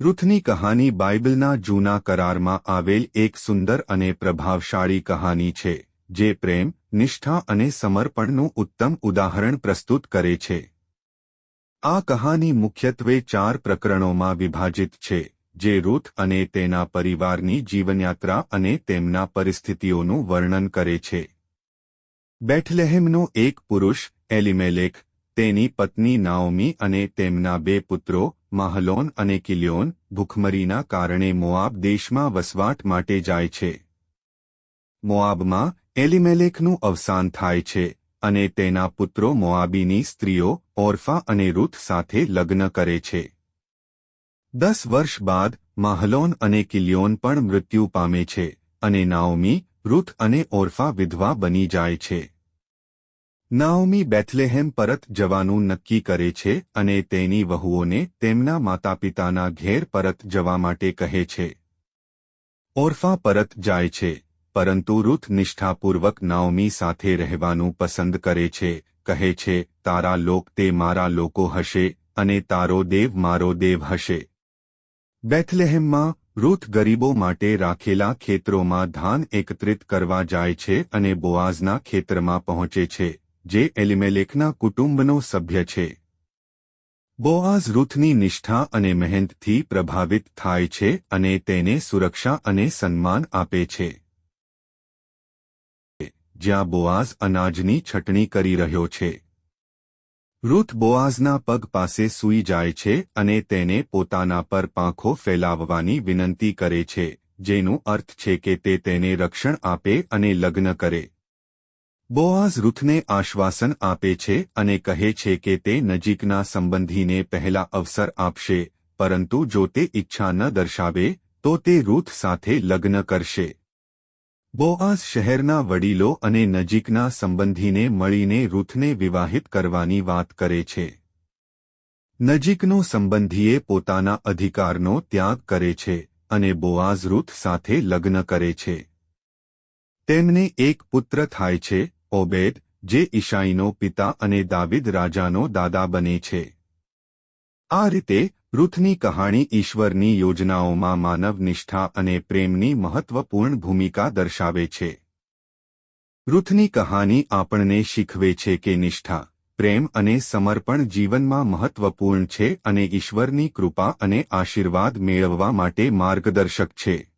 રૂથની કહાની બાઇબલના જૂના કરારમાં આવેલ એક સુંદર અને પ્રભાવશાળી કહાની છે, જે પ્રેમ, નિષ્ઠા અને સમર્પણનું ઉત્તમ ઉદાહરણ પ્રસ્તુત કરે છે. આ કહાની મુખ્યત્વે ચાર પ્રકરણોમાં વિભાજિત છે, જે રૂથ અને તેના પરિવારની જીવનયાત્રા અને તેમના પરિસ્થિતિઓનું વર્ણન કરે છે. બેઠલેહેમનો એક પુરુષ, એલિમેલેખ, તેની પત્ની નાઓમી અને તેમના બે પુત્રો માહલોન અને કિલ્યોન ભૂખમરીના કારણે મોઆબ દેશમાં વસવાટ માટે જાય છે. મોઆબમાં એલિમેલેખનું અવસાન થાય છે અને તેના પુત્રો મોઆબીની સ્ત્રીઓ ઓરફા અને રૂથ સાથે લગ્ન કરે છે. દસ વર્ષ બાદ માહલોન અને કિલ્યોન પણ મૃત્યુ પામે છે અને નાઓમી, રૂથ અને ઓરફા વિધવા બની જાય છે. નાઓમી બેથલેહેમ પરત જવાનું નક્કી કરે છે અને તેની વહુઓને તેમના માતાપિતાના ઘેર પરત જવા માટે કહે છે. ઓરફા પરત જાય છે, પરંતુ રૂથ નિષ્ઠાપૂર્વક નાઓમી સાથે રહેવાનું પસંદ કરે છે, કહે છે, તારા લોક તે મારા લોકો હશે અને તારો દેવ મારો દેવ હશે. બેથલેહેમમાં રૂથ ગરીબો માટે રાખેલા ખેતરોમાં ધાન એકત્રિત કરવા જાય છે અને બોઆઝના ખેતરમાં પહોંચે છે. જે એલિમેલેકના કુટુંબનો સભ્ય છે. બોઆઝ રૂથની નિષ્ઠા અને મહેનતથી પ્રભાવિત થાય છે અને તેને સુરક્ષા અને સન્માન આપે છે. જ્યાં બોઆઝ અનાજની છટણી કરી રહ્યો છે. રૂથ બોઆઝના પગ પાસે સૂઈ જાય છે અને તેને પોતાના પર પાંખો ફેલાવવાની વિનંતી કરે છે, જેનું અર્થ છે કે તે તેને રક્ષણ આપે અને લગ્ન કરે. બોઆઝ રૂથને આશ્વાસન આપે છે અને કહે છે કે તે નજીકના સંબંધીને પહેલા અવસર આપશે, પરંતુ જો તે ઈચ્છા ન દર્શાવે, તો તે રૂથ સાથે લગ્ન કરશે. બોઆઝ શહેરના વડીલો અને નજીકના સંબંધીને મળીને રૂથને વિવાહિત કરવાની વાત કરે છે. નજીકનો સંબંધીએ પોતાના અધિકારનો ત્યાગ કરે છે અને બોઆઝ રૂથ સાથે લગ્ન કરે છે. તેમને એક પુત્ર થાય છે ઓબેદ, જે ઈશાઈનો પિતા અને દાવિદ રાજાનો દાદા બને છે. આ રીતે રૂથની કહાણી ઈશ્વરની યોજનાઓમાં માનવ નિષ્ઠા અને પ્રેમની મહત્વપૂર્ણ ભૂમિકા દર્શાવે છે. રૂથની કહાની આપણને શીખવે છે કે નિષ્ઠા, પ્રેમ અને સમર્પણ જીવનમાં મહત્વપૂર્ણ છે અને ઈશ્વરની કૃપા અને આશીર્વાદ મેળવવા માટે માર્ગદર્શક છે.